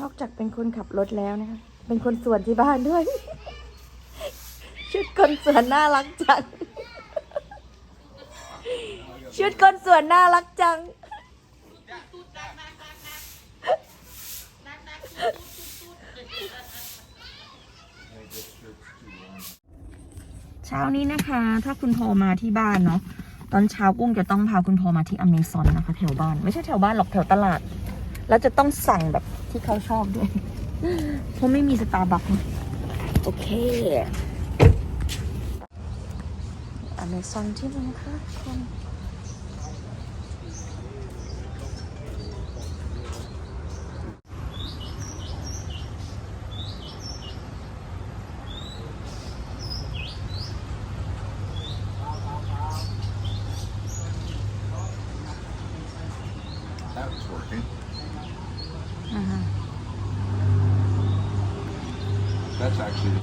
นอกจากเป็นคนขับรถแล้วนะคะ เป็นคนสวนที่บ้านด้วย ชุดคนสวนน่ารักจัง ชุดคนสวนน่ารักจัง เช้านี้นะคะ ถ้าคุณพอมาที่บ้านเนาะ ตอนเช้ากุ้งจะต้องพาคุณพอมาที่อเมซอนนะคะ แถวบ้าน ไม่ใช่แถวบ้านหรอกแถวตลาด แล้วจะต้องสั่งแบบ ที่เขาชอบด้วย เพราะไม่มีสตาร์บัคโอเคอเมซอนที่นี่นะคะทุกคน That was working. อ่าฮะ That's actually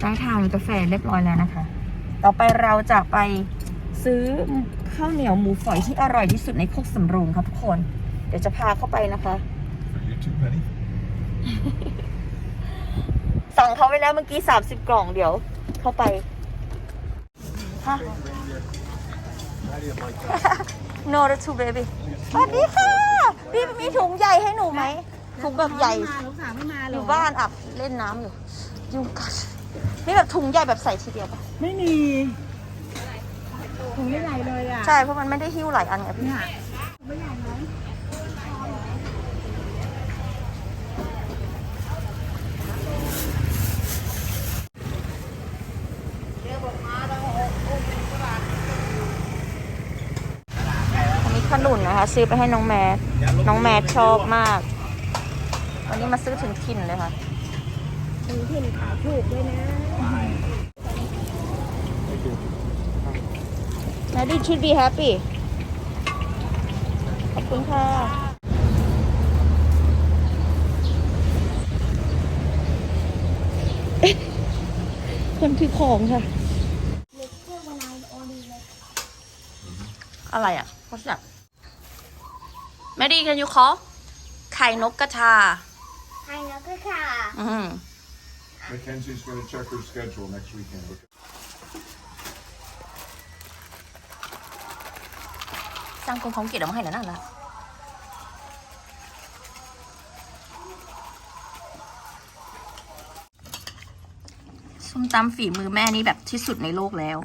ได้ทานกาแฟเรียบร้อยแล้วนะคะ ต่อไปเราจะไปซื้อข้าวเหนียวหมูฝอยที่อร่อยที่สุดในโคกสำโรงครับทุกคน เดี๋ยวจะพาเข้าไปนะคะ for you too, Penny. สั่งเขาไว้แล้วเมื่อกี้ 30 กล่องเดี๋ยว เข้าไปฮะ no the two baby สวัสดีค่ะ พี่มีถุงใหญ่ให้หนูไหมถุงแบบใหญ่มาลูกสาวไม่มาเหรออยู่บ้านอับเล่นน้ำอยู่ ยุงกัดนี่แบบถุงใหญ่แบบใส่ทีเดียวปะไม่มีถุงไม่ใหญ่เลยอะ ใช่เพราะมันไม่ได้หิ้วหลายอันไงพี่ เนี่ยไม่ใหญ่ไหม อันนี้ ขนุนนะคะ ซื้อไปให้น้องแมทน้องแมทชอบมาก วันนี้มาซื้อถึงถิ่นเลยค่ะถุงถิ่นขายถูกด้วยนะ Daddy should be happy ขอบคุณค่ะ คนคือของค่ะ อะไรอะ What's that Maddie can you call ไข่นกกระทาไข่นกกระค่ะอืม Mackenzie's going to check her schedule next weekend. สร้างกรงของกิจออกมาให้แล้วนั่นละส้มตำฝีมือแม่นี่แบบที่สุดในโลกแล้ว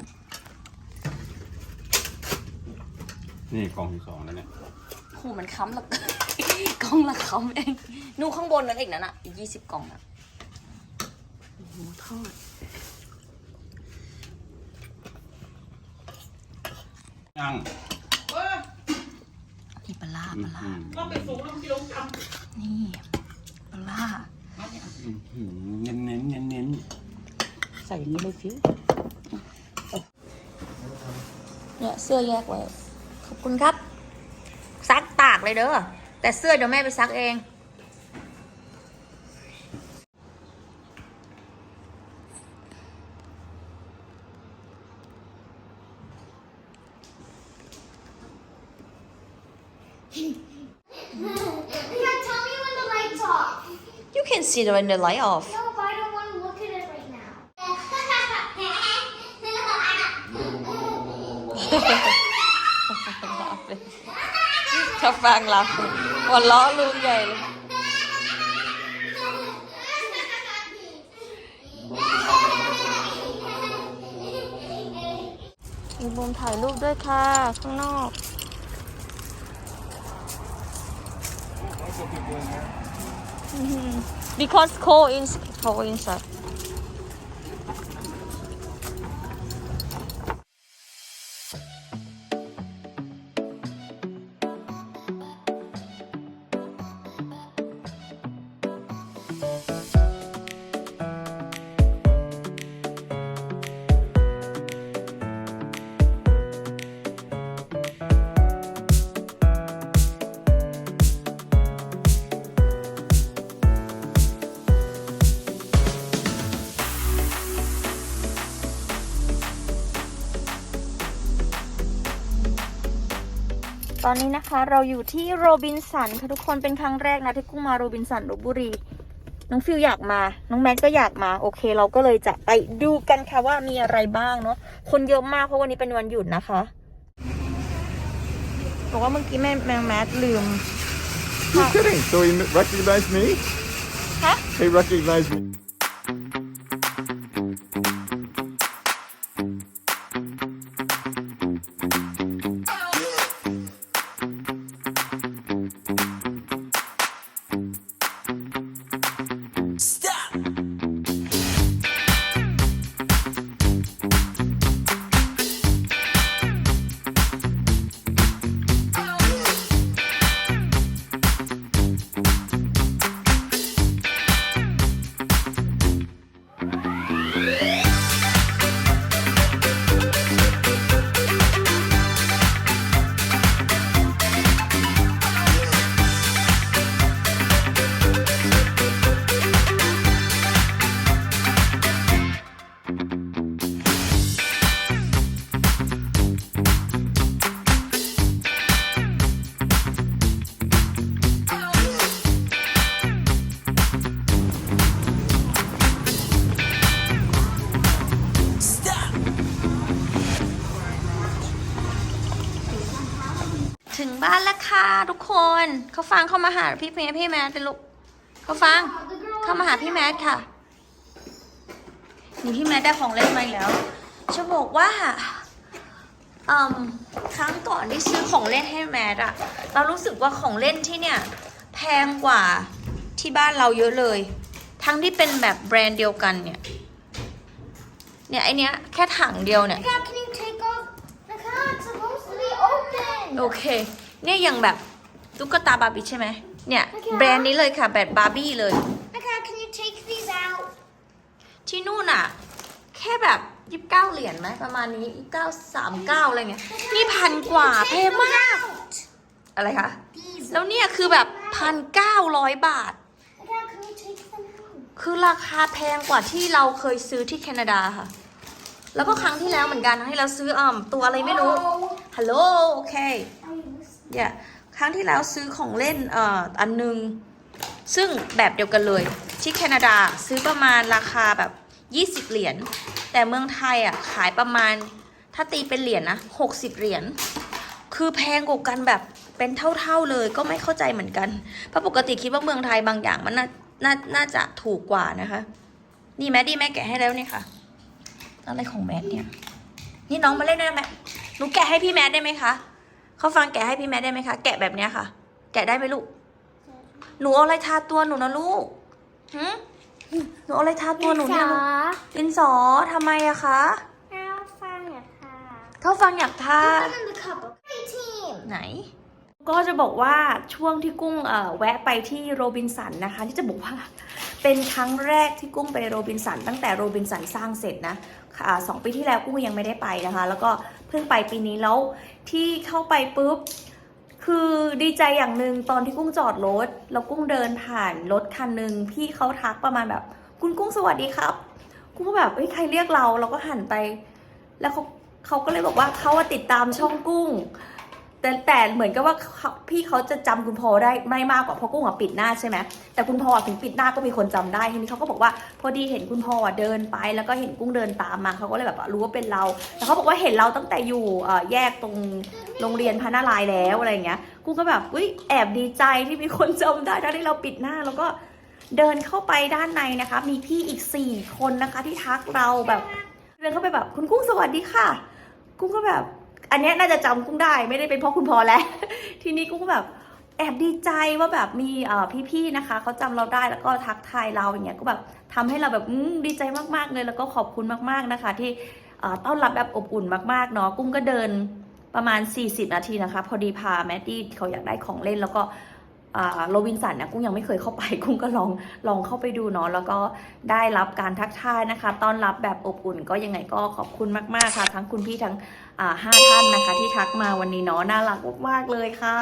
นี่กล่องที่สองแล้วเนี่ยโหมันค้ำละกล่องละค้ำเอง นู่นข้างบนนั้นอีกนั่นอะ อีกยี่สิบกล่องอะหมูทอดย่างนี่ปลาร้าปลาร้าอืมนี่ปลาร้าอืมเน้นเน้นเน้นเน้นใส่อย่างนี้เลยฟิวเนี่ยเสื้อแยกไว้ ขอบคุณครับซักตาก เลยเด้อแต่เสื้อเดี๋ยวแม่ไปซักเอง Yeah, tell me when the light's off. You can see when the light off No, but I don't want to look at it right now. ถ้าฟังเราหัวล้อลุงใหญ่เลยมีมุมถ่ายรูปด้วยค่ะ ข้างนอกอืม because cold in cold inside อนนี้นะคะ เราอยู่ที่โรบินสันค่ะทุกคนเป็นครั้งแรกนะที่กุ้งมาโรบินสันลบบุรี น้องฟิวอยากมา น้องแมทก็อยากมา โอเค เราก็เลยจะไปดูกันค่ะว่ามีอะไรบ้างเนาะคนเยอะมากเพราะวันนี้เป็นวันหยุดนะคะบอกว่าเมื่อกี้แม่แม่แมทลืม You're kidding. So he recognized me? Huh? He recognized me. ค่ะทุกคนเขาฟังเข้ามาหาพี่เมย์พี่แมทเป็นลูกเขาฟังเข้ามาหาพี่แมทค่ะนี่พี่แมทได้ของเล่นมาอีกแล้วจะบอกว่าอืมครั้งก่อนที่ซื้อของเล่นให้แมทอะเรารู้สึกว่าของเล่นที่เนี่ย แพงกว่าที่บ้านเราเยอะเลย ทั้งที่เป็นแบบแบรนด์เดียวกันเนี่ย เนี่ยไอเนี้ยแค่ถังเดียวเนี่ย How can you take off? Look how it's supposed to be open. โอเคเนี่ยอย่างแบบตุ๊กตาบาร์บี้ใช่ไหมเนี่ยโอเคแบรนด์นี้เลยค่ะแบบบาร์บี้เลย Look how can you take these out? ที่นู่นอะแค่แบบยี่สิบเก้าเหรียญไหมประมาณนี้ยี่สิบเก้าสามเก้าอะไรเงี้ยนี่พันกว่าแพงมาก out. อะไรคะ These. แล้วเนี่ยคือแบบพันเก้าร้อยบาท Look how can you take them out? คือราคาแพงกว่าที่เราเคยซื้อที่แคนาดาค่ะ แล้วก็ครั้งที่แล้วเหมือนกันให้เราซื้ออ่อมตัวอะไรไม่รู้ Oh. ฮัลโหลโอเค อย่าครั้งที่แล้วซื้อของเล่นเอ่ออันหนึง ซึ่งแบบเดียวกันเลยที่แคนาดาซื้อประมาณราคาแบบ 20 เหรียญแต่เมืองไทยอะขายประมาณถ้าตีเป็นเหรียญนะ 60 เหรียญคือแพงกว่ากันแบบเป็นเท่าๆเลยก็ไม่เข้าใจเหมือนกันเพราะปกติคิดว่าเมืองไทยบางอย่างมันน่านาน่าจะถูกกว่านะคะ นี่แม่ดีแม่แกะให้แล้วเนี่ยค่ะ อะไรของแมทเนี่ย นี่น้องมาเล่นได้ไหมหนูแกะให้พี่แมทได้ไหมคะ เขาฟังแกะให้พี่แมทได้ไหมคะ แกะแบบเนี้ยค่ะ แกะได้ไหมลูก หนูเอาอะไรทาตัวหนูนะลูกหืมหนูเอาอะไรทาตัวหนูเนี่ยลูกดินสอทำไมอะคะ Now find it. เขาฟังอยากทา Put them in the cup. Hey team. ไหน ก็จะบอกว่าช่วงที่กุ้งเอ่อแวะไปที่โรบินสันนะคะ ที่จะบอกว่าเป็นครั้งแรกที่กุ้งไปโรบินสันตั้งแต่โรบินสันสร้างเสร็จนะอ่าสองปีที่แล้วกุ้งยังไม่ได้ไปนะคะ แล้วก็เพิ่งไปปีนี้แล้วที่เข้าไปปุ๊บ คือดีใจอย่างหนึ่งตอนที่กุ้งจอดรถแล้วกุ้งเดินผ่านรถคันหนึ่งพี่เขาทักประมาณแบบ คุณกุ้งสวัสดีครับ กุ้งก็แบบเฮ้ยใครเรียกเราเราก็หันไป แล้วเขาเขาก็เลยบอกว่าเขาติดตามช่องกุ้ง แต่แต่เหมือนกับว่าพี่เขาจะจำคุณพอได้ไม่มากกว่าเพราะกุ้งอะปิดหน้าใช่ไหมแต่คุณพอถึงปิดหน้าก็มีคนจำได้ทีนี้เขาก็บอกว่าพอดีเห็นคุณพออเดินไป แล้วก็เห็นกุ้งเดินตามมาเขาก็เลยแบบรู้ว่าเป็นเราแต่เขาบอกว่าเห็นเราตั้งแต่อยู่แยกตรงโรงเรียนพระนารายแล้วอะไรอย่างเงี้ยกุ้งก็แบบอุ้ยแอบดีใจที่มีคนจำได้ทั้งที่เราปิดหน้าแล้วก็เดินเข้าไปด้านในนะคะ มีพี่อีกสี่คนนะคะที่ทักเราแบบเดินเข้าไปแบบคุณกุ้งสวัสดีค่ะ กุ้งก็แบบ อันนี้น่าจะจำกุ้งได้ไม่ได้เป็นเพราะคุณพอแล้ว ทีนี้กุ้งก็แบบแอบดีใจว่าแบบมีพี่ๆนะคะเขาจำเราได้แล้วก็ทักทายเราอย่างเงี้ยก็แบบทำให้เราแบบดีใจมากๆเลยแล้วก็ขอบคุณมากๆนะคะ ที่ต้อนรับแบบอบอุ่นมากๆเนาะกุ้งก็เดินประมาณ 40 นาทีนะคะ พอดีพาแมดดี้เขาอยากได้ของเล่นแล้วก็ โรบินสันนะกุ้งยังไม่เคยเข้าไปกุ้งก็ลองลองเข้าไปดูเนาะแล้วก็ได้รับการทักทายนะคะต้อนรับแบบอบอุ่นก็ยังไงก็ขอบคุณมากๆค่ะ ทั้งคุณพี่ทั้งห้าท่านนะคะ ที่ทักมาวันนี้เนาะน่ารักมากๆเลยค่ะ